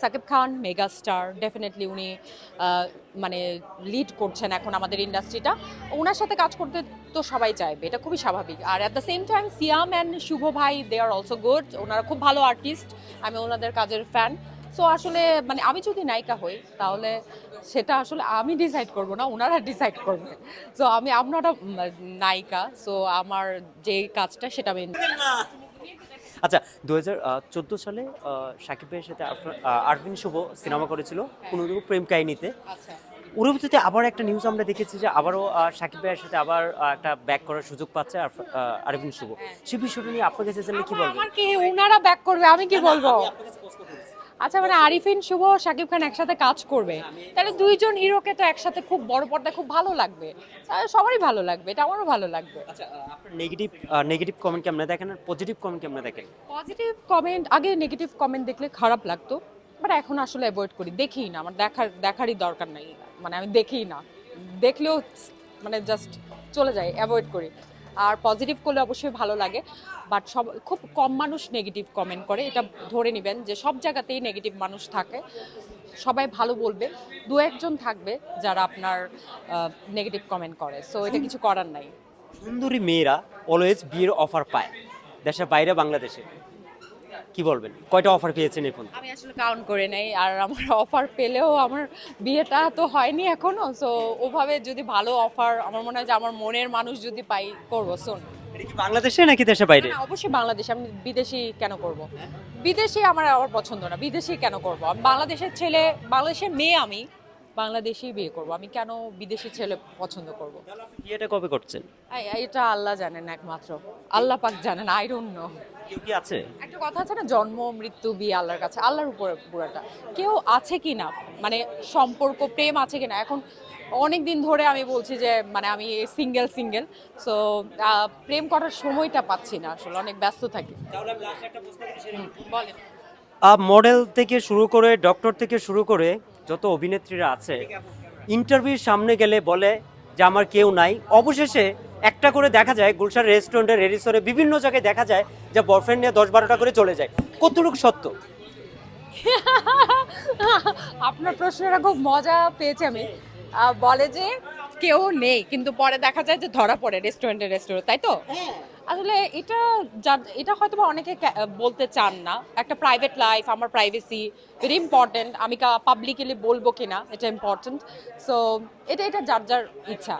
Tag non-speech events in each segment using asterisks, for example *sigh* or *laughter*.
Shakib Khan mega star definitely উনি মানে lead করছেন এখন আমাদের ইন্ডাস্ট্রিটা ওনার সাথে কাজ করতে তো সবাই চাইবে, এটা খুবই স্বাভাবিক। আর at the same time Siam and Shuvo ভাই দে আর অলসো গুড ওনারা খুব ভালো আর্টিস্ট আমি ওনাদের কাজের ফ্যান সো আসলে মানে আমি যদি নায়িকা হই, তাহলে সেটা আসলে আমি ডিসাইড করব না, ওনারা ডিসাইড করবে। সো আমি আপনারা নায়িকা। সো আমার যে কাজটা, সেটা আমি আচ্ছা দু হাজার চোদ্দ সালে শাকিব সাথে আরভিন শুভ সিনেমা করেছিল পুনরু প্রেম কাহিনীতে। আচ্ছা। পরবর্তীতে আবার একটা নিউজ আমরা দেখেছি যে আবারও সাকিব ভাইয়ের সাথে আবার একটা ব্যাক করার সুযোগ পাচ্ছে আরভিন শুভ। সে বিষয়টা নিয়ে আপনার কাছে জানলে কি বলব আমার কি ওনারা ব্যাক করবে? আমি কি বলব? আচ্ছা মানে আরিফিন শুভ শাকিব খান একসাথে কাজ করবে। তাহলে দুইজন হিরোকে তো একসাথে খুব বড় পর্দায় খুব ভালো লাগবে। সবারই ভালো লাগবে এটা আমারও ভালো লাগবে। আচ্ছা আপনার নেগেটিভ নেগেটিভ কমেন্ট কেমন দেখেন আর পজিটিভ কমেন্ট কেমন দেখেন? পজিটিভ কমেন্ট আগে নেগেটিভ কমেন্ট দেখলে খারাপ লাগতো বাট এখন আসলে অ্যাভয়েড করি। দেখি না আমার দেখার দেখারই দরকার নাই। মানে আমি দেখি না। দেখলেও মানে জাস্ট চলে যায় অ্যাভয়েড করি। আর পজিটিভ করলে অবশ্যই ভালো লাগে। বাট সব, খুব কম মানুষ নেগেটিভ কমেন্ট করে। এটা ধরে নেবেন যে সব জায়গাতেই নেগেটিভ মানুষ থাকে। সবাই ভালো বলবে। দু একজন থাকবে যারা আপনার নেগেটিভ কমেন্ট করে। সো এটা কিছু করার নাই। সুন্দরী মেয়েরা অলওয়েজ বিয়ের অফার পায়। দেশের বাইরে বাংলাদেশে। কি বলবেন? কয়টা অফার পেয়েছেন এখন? আমি আসলে কাউন্ট করে নেই আর আমার অফার পেলেও আমার বিয়েটা তো হয়নি এখনও সো ওভাবে যদি ভালো অফার আমার মনে হয় যে আমার মনের মানুষ যদি পাই করব শোন বাংলাদেশে নাকি দেশের বাইরে? অবশ্যই বাংলাদেশ আমি বিদেশি কেন করব? বিদেশি আমার আমার পছন্দ না বিদেশি কেন করব? আমি বাংলাদেশের ছেলে বাংলাদেশের মেয়ে আমি বাংলাদেশি বিয়ে করব। আমি কেন বিদেশি ছেলে পছন্দ করব? বিয়েটা কবে করছেন? এটা আল্লাহ জানেন একমাত্র। আল্লাহ পাক জানেন আই ডোন্ট নো কেউ কি আছে? একটা কথা আছে না জন্ম মৃত্যু বিয়ে আল্লাহর কাছে আল্লাহর উপরে পুরাটা। কেউ আছে কি না? মানে সম্পর্ক প্রেম আছে কি না? এখন অনেক দিন ধরে আমি বলছি যে মানে আমি সিঙ্গেল সিঙ্গেল সো প্রেম করার সময়টা পাচ্ছি না আসলে অনেক ব্যস্ত থাকি। বলেন। মডেল থেকে শুরু করে ডক্টর থেকে শুরু করে যত অভিনেত্রীরা আছে ইন্টারভিউর সামনে গেলে বলে যে আমার কেউ নাই। অবশেষে একটা করে দেখা যায় গুলশান রেস্টুরেন্টে রেডিসরে বিভিন্ন জায়গায় দেখা যায় যে বয়ফ্রেন্ড নিয়ে দশ বারোটা করে চলে যায়। কতটুকু সত্য? *laughs* আপনার প্রশ্নটা খুব মজা পেয়েছি আমি। বলে যে কেউ নেই কিন্তু পরে দেখা যায় যে ধরা পড়ে রেস্টুরেন্টে রেস্টুরেন্ট তাই তো? আসলে এটা যা- এটা হয়তো বা অনেকে বলতে চান না। একটা প্রাইভেট লাইফ আমার প্রাইভেসি ভেরি ইম্পর্টেন্ট আমি পাবলিকলি বলব কিনা এটা ইম্পর্টেন্ট সো এটা এটা যার যার ইচ্ছা।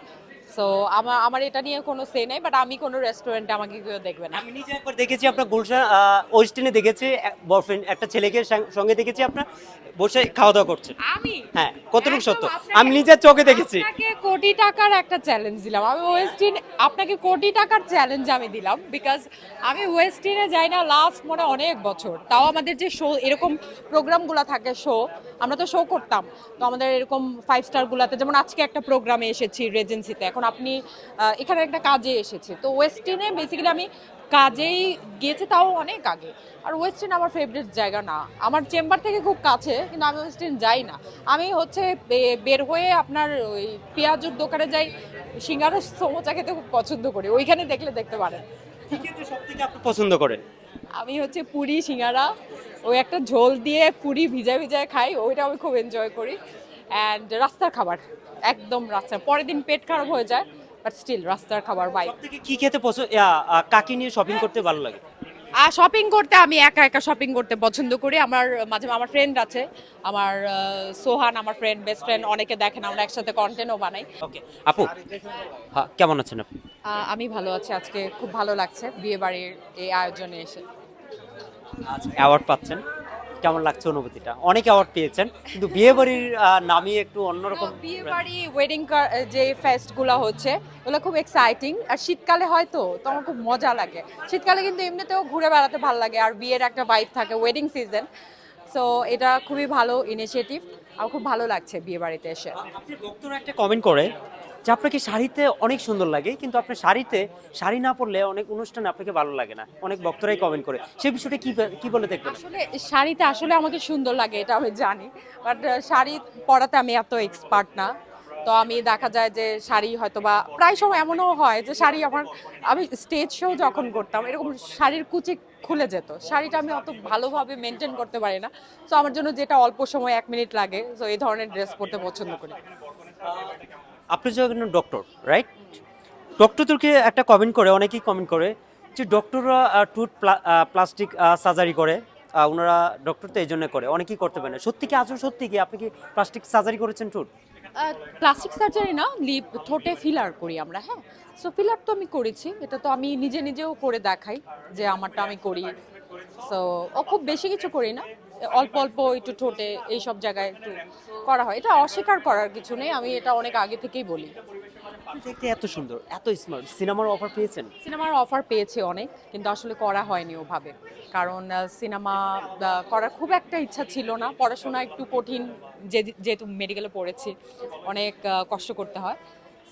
সো আমার আমার এটা নিয়ে কোনো সে নেই বাট আমি কোনো রেস্টুরেন্টে আমাকে কেউ দেখবে না। আমি নিজে একবার দেখেছি আপনার গুলশান ওয়েস্টিনে দেখেছি বয়ফ্রেন্ড একটা ছেলেকে সঙ্গে দেখেছি আপনার বসে খাওয়া দাওয়া করছেন আমি? হ্যাঁ কতটুকু সত্য? আমি নিজের চোখে দেখেছি। আপনাকে কোটি টাকার একটা চ্যালেঞ্জ দিলাম। আমি ওয়েস্টিন আপনাকে কোটি টাকার চ্যালেঞ্জ আমি দিলাম বিকজ আমি ওয়েস্টিনে যাই না লাস্ট মনে অনেক বছর। তাও আমাদের যে শো এরকম প্রোগ্রামগুলো থাকে শো আমরা তো শো করতাম। তো আমাদের এরকম ফাইভ স্টারগুলোতে যেমন আজকে একটা প্রোগ্রামে এসেছি রেজেন্সিতে এখন আপনি এখানে একটা কাজে এসেছি। তো ওয়েস্টিনে বেসিক্যালি আমি কাজেই গিয়েছি তাও অনেক আগে। আর ওয়েস্টিন আমার ফেভারিট জায়গা না। আমার চেম্বার থেকে খুব কাছে কিন্তু আমি ওয়েস্টিন যাই না। আমি হচ্ছে বের হয়ে আপনার ওই পেঁয়াজুর দোকানে যাই। সিঙ্গারা সমোচা খেতে খুব পছন্দ করি। ওইখানে দেখলে দেখতে পারেন। সব থেকে আপনি পছন্দ করেন? আমি হচ্ছে পুরি সিঙ্গারা। ওই একটা ঝোল দিয়ে পুরি ভিজা ভিজায় খাই ওইটা আমি খুব এনজয় করি। অ্যান্ড রাস্তার খাবার একদম রাস্তার। পরের দিন পেট খারাপ হয়ে যায় বাট স্টিল রাস্তার খাবার বাই সব থেকে কি খেতে পছন্দ কাকি নিয়ে শপিং করতে ভালো লাগে? আর শপিং করতে আমি একা একা শপিং করতে পছন্দ করি। আমার মাঝে মাঝে আমার ফ্রেন্ড আছে আমার সোহান আমার ফ্রেন্ড বেস্ট ফ্রেন্ড অনেকে দেখেন আমরা একসাথে কন্টেন্টও বানাই। ওকে আপু হ্যাঁ কেমন আছেন আপনি? আমি ভালো আছি আজকে খুব ভালো লাগছে বিয়ে বাড়ির এই আয়োজনে এসে। অ্যাওয়ার্ড পাচ্ছেন। কেমন লাগছে অনুভূতিটা? অনেক অ্যাওয়ার্ড পেয়েছেন কিন্তু বিয়ে বাড়ির নামই একটু অন্যরকম বিয়ে বাড়ি ওয়েডিং যে ফেস্টগুলো হচ্ছে ওগুলো খুব এক্সাইটিং আর শীতকালে হয় তো তো আমার খুব মজা লাগে। শীতকালে কিন্তু এমনিতেও ঘুরে বেড়াতে ভালো লাগে আর বিয়ের একটা ভাইব থাকে ওয়েডিং সিজন সো এটা খুবই ভালো ইনিশিয়েটিভ আমার খুব ভালো লাগছে বিয়ে বাড়িতে এসে আপনি ভক্তরা একটা কমেন্ট করে যে আপনাকে শাড়িতে অনেক সুন্দর লাগে, কিন্তু আপনার শাড়িতে শাড়ি না পরলে অনেক অনুষ্ঠানে আপনাকে ভালো লাগে না। অনেক ভক্তরাই কমেন্ট করে। সেই বিষয়টা কি কি বলে দেখবেন? আসলে শাড়িতে আসলে আমাকে সুন্দর লাগে, এটা আমি জানি। বাট শাড়ি পরাতে আমি এত এক্সপার্ট না। তো আমি দেখা যায় যে শাড়ি হয়তো বা প্রায় সময় এমনও হয় যে শাড়ি আমার আমি স্টেজ শো যখন করতাম, এরকম শাড়ির কুচি খুলে যেত। শাড়িটা আমি অত ভালোভাবে মেনটেন করতে পারি না। সো আমার জন্য যেটা অল্প সময় এক মিনিট লাগে সো এই ধরনের ড্রেস পরতে পছন্দ করি। আপনি যখন ডক্টর রাইট ডক্টরদেরকে একটা কমেন্ট করে, অনেকেই কমেন্ট করে যে ডক্টররা টুথ প্লাস্টিক সার্জারি করে ওনারা ডক্টর তো এই জন্য করে, অনেকেই করতে পারে না। সত্যি কি আসলে সত্যি কি? আপনি কি প্লাস্টিক সার্জারি করেছেন টুট প্লাস্টিক সার্জারি না লিপ ঠোঁটে ফিলার করি আমরা হ্যাঁ? সো ফিলার তো আমি করেছি, এটা তো আমি নিজে নিজেও করে দেখাই যে আমারটা আমি করি। সো ও খুব বেশি কিছু করি না। অল্প অল্প একটু ঠোঁটে এইসব জায়গায় একটু করা হয়। এটা অস্বীকার করার কিছু নেই আমি এটা অনেক আগে থেকেই বলি। দেখতে এত সুন্দর এত স্মার্ট সিনেমার অফার পেয়েছেন? সিনেমার অফার পেয়েছে অনেক কিন্তু আসলে করা হয়নি ওভাবে। কারণ সিনেমা করার খুব একটা ইচ্ছা ছিল না। পড়াশোনা একটু কঠিন যে- যেহেতু মেডিকেলে পড়েছি অনেক কষ্ট করতে হয়।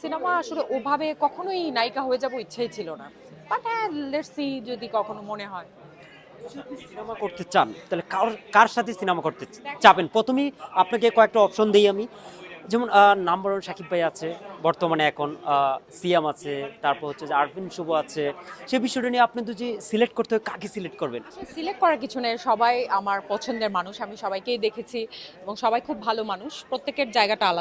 সিনেমা আসলে ওভাবে কখনোই নায়িকা হয়ে যাব ইচ্ছাই ছিল না। বাট হ্যাঁ লেটস সি যদি কখনো মনে হয়। সিনেমা করতে চান, তাহলে কার কার সাথে সিনেমা করতে চাবেন? প্রথমেই আপনাকে কয়েকটা অপশন দিই আমি। যেমন নাম্বার ওয়ান সাকিব ভাই আছে, বর্তমানে এখন সিয়াম আছে, তারপর হচ্ছে যে আরফিন শুভ আছে। সে বিষয়টা নিয়ে আপনি যদি সিলেক্ট করতে হয়, কাকে সিলেক্ট করবেন? সিলেক্ট করার কিছু নেই, সবাই আমার পছন্দের মানুষ, আমি সবাইকেই দেখেছি এবং সবাই খুব ভালো মানুষ, প্রত্যেকের জায়গাটা আলাদা।